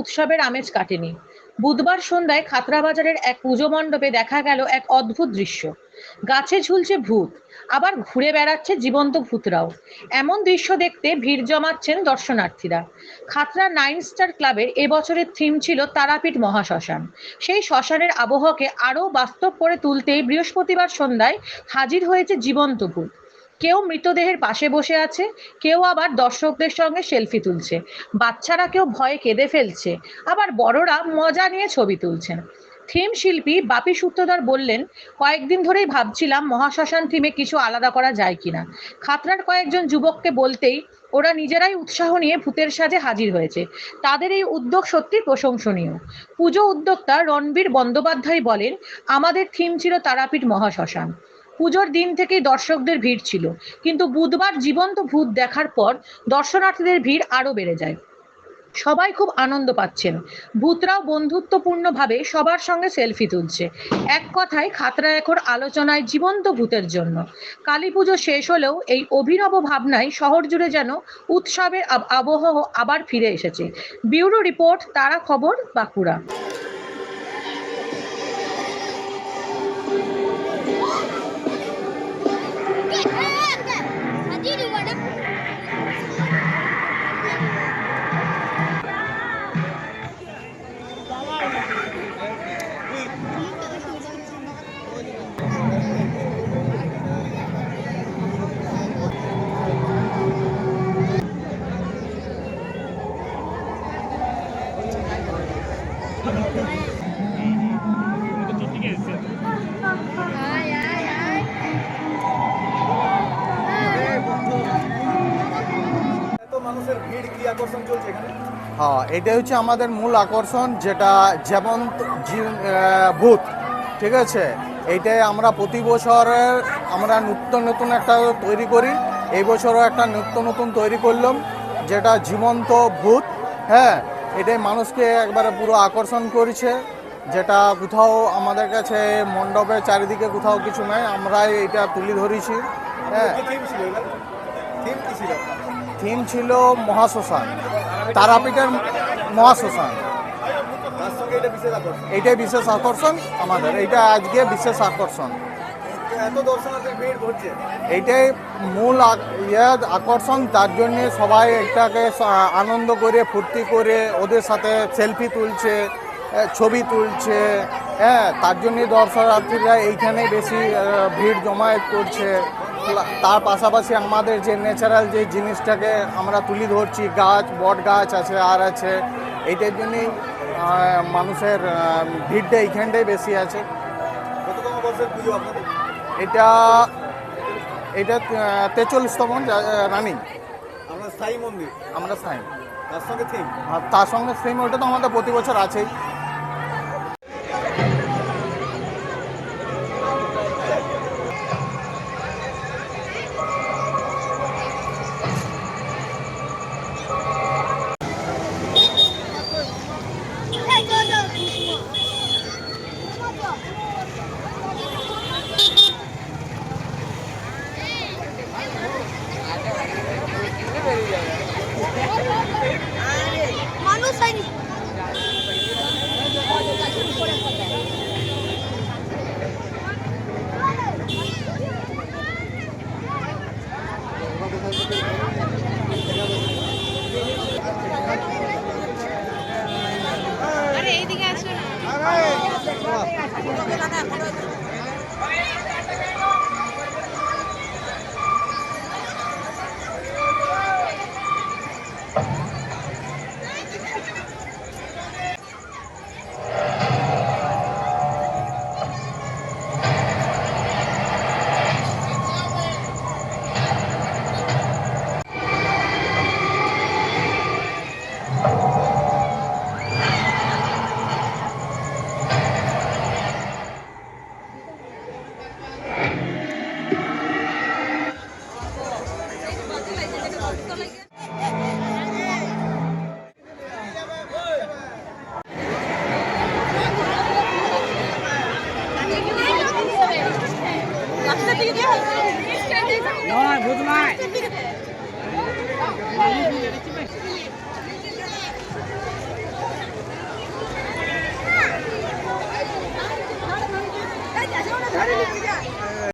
উৎসবের আমেজ কাটেনি। বুধবার সন্ধ্যায় খাতরা বাজারের এক পুজো মণ্ডপে দেখা গেল এক অদ্ভুত দৃশ্য। গাছে ঝুলছে ভূত, আবার ঘুরে বেড়াচ্ছে জীবন্ত ভূতরাও। এমন দৃশ্য দেখতে ভিড় জমাচ্ছেন দর্শনার্থীরা। খাতরা নাইন স্টার ক্লাবের এবছরের থিম ছিল তারাপীঠ মহাশ্মশান। সেই শ্মশানের আবহকে আরও বাস্তব করে তুলতেই বৃহস্পতিবার সন্ধ্যায় হাজির হয়েছে জীবন্ত ভূত। কেউ মৃতদেহের পাশে বসে আছে, কেউ আবার দর্শকদের সঙ্গে সেলফি তুলছে। বাচ্চারা কেউ ভয়ে কেঁদে ফেলছে, আবার বড়রা মজা নিয়ে ছবি তুলছেন। থিম শিল্পী বাপি সূত্রধর বললেন, কয়েকদিন ধরেই ভাবছিলাম মহাশ্মশান থিমে কিছু আলাদা করা যায় কিনা। খাতড়ার কয়েকজন যুবককে বলতেই ওরা নিজেরাই উৎসাহ নিয়ে ভূতের সাজে হাজির হয়েছে। তাদের এই উদ্যোগ সত্যি প্রশংসনীয়। পুজো উদ্যোক্তা রণবীর বন্দ্যোপাধ্যায় বলেন, আমাদের থিম ছিল তারাপীঠ মহাশ্মশান। পুজোর দিন থেকেই দর্শকদের ভিড় ছিল। কিন্তু বুধবার জীবন্ত ভূত দেখার পর দর্শনার্থীদের ভিড় আরও বেড়ে যায়। সবাই খুব আনন্দ পাচ্ছেন। ভূতরাও বন্ধুত্বপূর্ণভাবে সবার সঙ্গে সেলফি তুলছে। এক কথায় খাতরা এখন আলোচনায় জীবন্ত ভূতের জন্য। কালী পুজো শেষ হলেও এই অভিনব ভাবনায় শহর জুড়ে যেন উৎসবের আব- আবহ আবার ফিরে এসেছে। ব্যুরো রিপোর্ট, তারা খবর, বাঁকুড়া। ভিড় কি আকর্ষণ চলছে এখানে? হ্যাঁ এটাই হচ্ছে আমাদের মূল আকর্ষণ যেটা যেমন ভূত ঠিক আছে? এইটাই আমরা প্রতি বছরের আমরা নতুন নতুন একটা তৈরি করি। এই বছরও একটা নিত্য নতুন তৈরি করলাম যেটা জীবন্ত ভূত হ্যাঁ? এটাই মানুষকে একবারে পুরো আকর্ষণ করছে যেটা কোথাও আমাদের কাছে মণ্ডপের চারিদিকে কোথাও কিছু নাই আমরাই এটা তুলে ধরেছি হ্যাঁ? থিম ছিল মহাশ্মশান, তারাপীঠের মহাশ্মশান। এইটাই বিশেষ আকর্ষণ আমাদের এইটা আজকে বিশেষ আকর্ষণ। এইটাই মূল ইয়ে আকর্ষণ, তার জন্যে সবাই এটাকে আনন্দ করে, ফুর্তি করে, ওদের সাথে সেলফি তুলছে ছবি তুলছে। হ্যাঁ তার জন্যে দর্শনার্থীরা এইখানে বেশি ভিড় জমায়েত করছে। তার পাশাপাশি আমাদের যে ন্যাচারাল যে জিনিসটাকে আমরা তুলে ধরছি গাছ বট গাছ আছে আর আছে এইটার জন্যই মানুষের ভিড়টা এইখানটাই বেশি আছে। এটা এটা তেচল্লিশতম রানিং। আমরা স্থায়ী মন্দির। আমরা স্থায়ী। তার সঙ্গে থিম আর তার সঙ্গে সেম ওটা তো আমাদের প্রতি বছর আছেই। করবে নয় বুঝ নয়